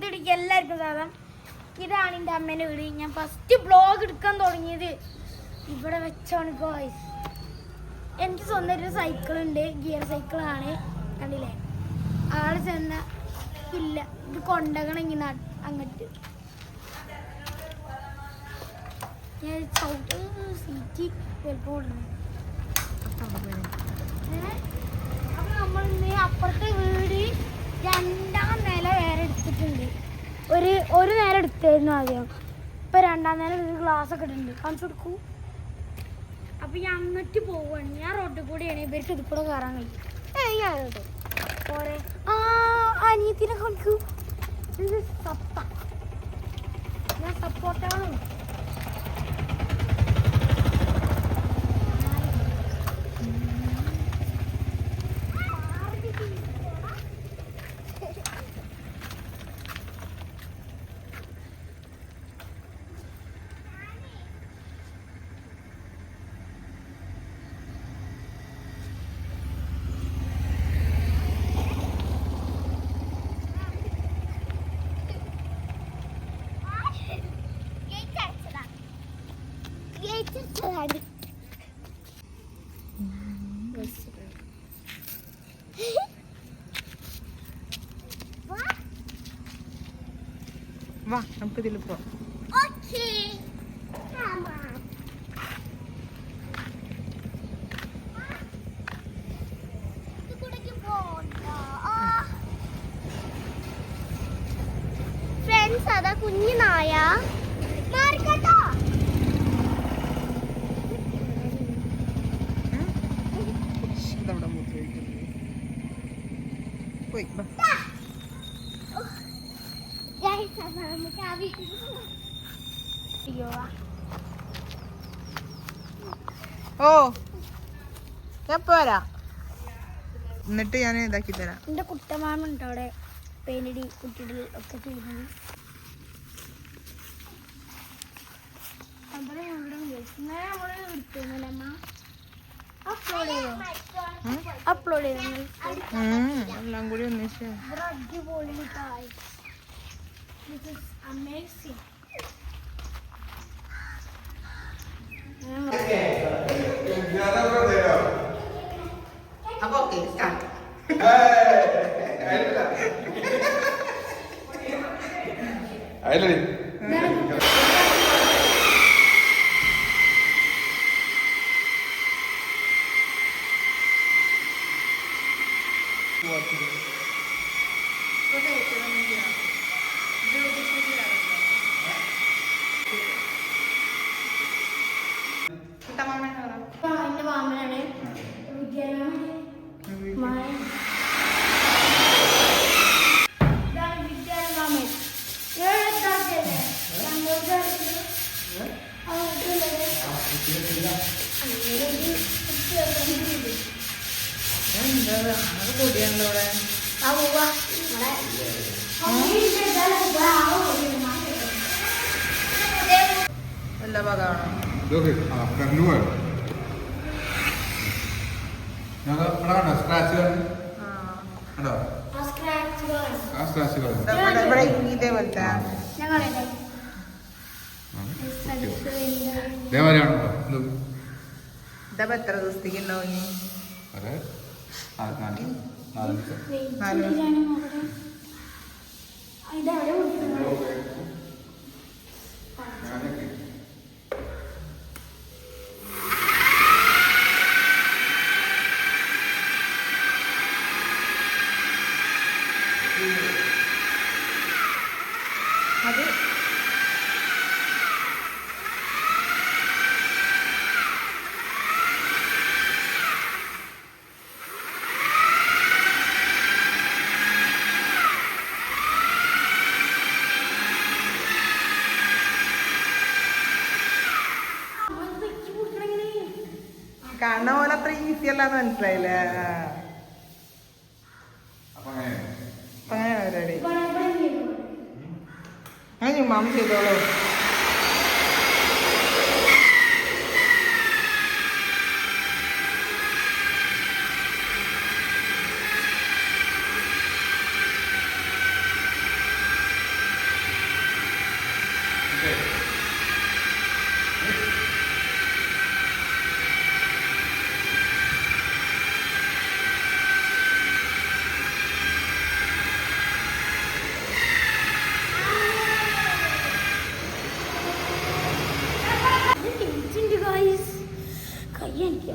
പുതിയടിക്ക് എല്ലാവർക്കും സാധനം ഇതാണ് എന്റെ അമ്മേന്റെ വീട്. ഞാൻ ഫസ്റ്റ് ബ്ലോഗ് എടുക്കാൻ തുടങ്ങിയത് ഇവിടെ വെച്ചാണ് ഗോയ്സ് എനിക്ക് സ്വന്തം ഒരു സൈക്കിൾ ഉണ്ട്. ഗിയർ സൈക്കിളാണ് കണ്ടില്ലേ? ആൾ ചെന്ന ഇല്ല. ഇത് കൊണ്ടകണം ഇങ്ങനെ അങ്ങോട്ട്. ഞാൻ ചവിട്ട് സീറ്റ് അപ്പൊ നമ്മൾ ഇന്ന് അപ്പുറത്തെ വീട് രണ്ടാം നില വേറെ എടുത്തിട്ടുണ്ട് ഒരു ഒരു നേരം എടുത്തായിരുന്നു ആദ്യം. ഇപ്പൊ രണ്ടാം നേരം ഒരു ഗ്ലാസ് ഒക്കെ ഇട്ടുണ്ട് കാണിച്ചു കൊടുക്കൂ. അപ്പൊ ഞാൻ അങ്ങോട്ട് പോവാണ്. ഞാൻ റോഡിൽ കൂടെയാണ്. ഇവർക്ക് ഇത് കയറാൻ കഴിയും. ആ അനിയത്തിനെ കാണിക്കൂ ഇത് സപ്പ ഞാൻ സപ്പോർട്ടാണ് വാ നമുക്ക് ഇതിൽ പോവാം. ഫ്രണ്ട്സ് അതാ കുഞ്ഞു നായ. മാറിക്കട്ടോ. പോയി. ഓ ഞാൻ പോരാ എന്നിട്ട് ഞാൻ ഇതാക്കി തരാം. എന്റെ കുട്ടമാമുണ്ട് അവിടെ. പേനടി കുട്ടികൾ ഒക്കെ ചെയ്യുന്നത്. നമ്മൾ എടുത്തിരുന്നില്ല അമ്മ. അപ്ലോഡ് ചെയ്തോ ഉം? അപ്ലോഡ് എല്ലാം കൂടി ഒന്നിച്ച് അപ്പൊ ഓക്കെ സ്റ്റാർട്ട് അയലടി എന്റെ മാമനാണ് വിദ്യാലയം മായ ഇതാണ് വിദ്യാലയ മാമൻ ഏഴ് എത്താത്തല്ലേ സന്തോഷമായിട്ട് കൂടിയാണല്ലോ ഇവിടെ ആ പോവാ എല്ലാ ഭാഗമാണോ ഇതൊക്കെ ആ കണ്ണു വേണം ഞങ്ങൾ ഇവിടെ കണ്ടോ സ്ക്രാച്ച് ആ കണ്ടോ ആ സ്ക്രാച്ച് വേണം ആ സ്ക്രാച്ച് ഇതാ ഇവിടെ- ഇതേ ഇതേപോലത്തെ. ഞങ്ങളെ ഇതേമാതിരിയാണോ ഇത് ഇതപ്പോ എത്ര ദിവസത്തേക്ക് ഉണ്ടാവും നാല് നാല് നാല്. കാണുന്ന പോലെ അത്ര ഈസി അല്ലാന്ന് മനസ്സിലായില്ലേ? അങ്ങനെ. പരിപാടി. അങ്ങനെ ചെയ്തോളൂ. എനിക്ക്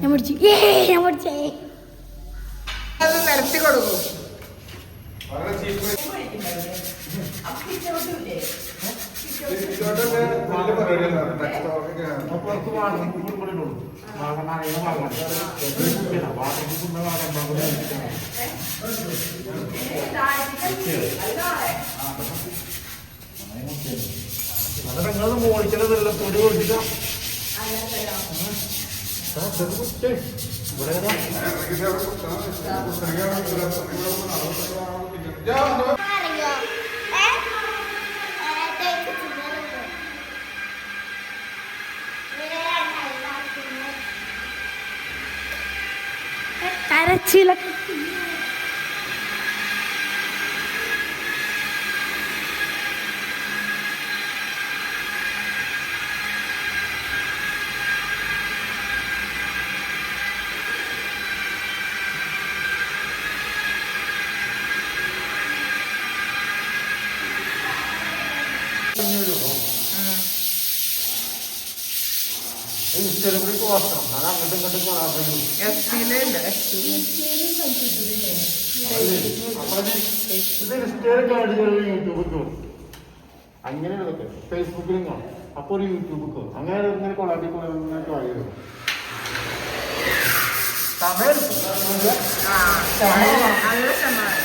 ഞാൻ പഠിച്ചു ഞാൻ പഠിച്ചേ നിരത്തി കൊടുക്കും വാട്ടർ മോളിക്കലതല്ല പൊടി കൊടുത്തിട്ട് കരച്ചിലൊക്കെ ഇതൊക്കെ ഫേസ്ബുക്കിലും കാണും അപ്പൊ ഒരു യൂട്യൂബിൽ കയറും അങ്ങനെ ഇങ്ങനെ കൊളാട്ടി കൊളാബി ട്രൈ ചെയ്തു സമയം നല്ല ശതമാനം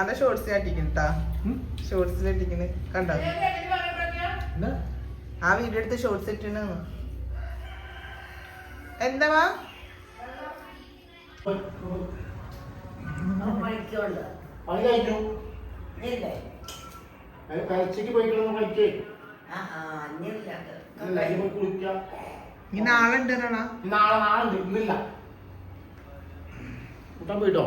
അന്റെ ഷോർട്സ് കാട്ടിക്കട്ടാ ഷോർട്സിൽ ഇട്ടിക്കണ്. കണ്ടോ? ആ വീഡിയോ എടുത്ത് ഷോർട്സ് ഇട്ടിണ് എന്താ വാ പണി കഴിഞ്ഞു. കഴിച്ചേക്ക് പോയിക്കളൊന്ന് കഴിക്കേ അല്ല ഇനി പോയി കുളിക്കാം. ഇനി നാളെ ഉണ്ട് നാളെ നാളെ ഉണ്ട്. ഇന്നില്ല. കൂട്ടാൻ പോയിട്ടോ?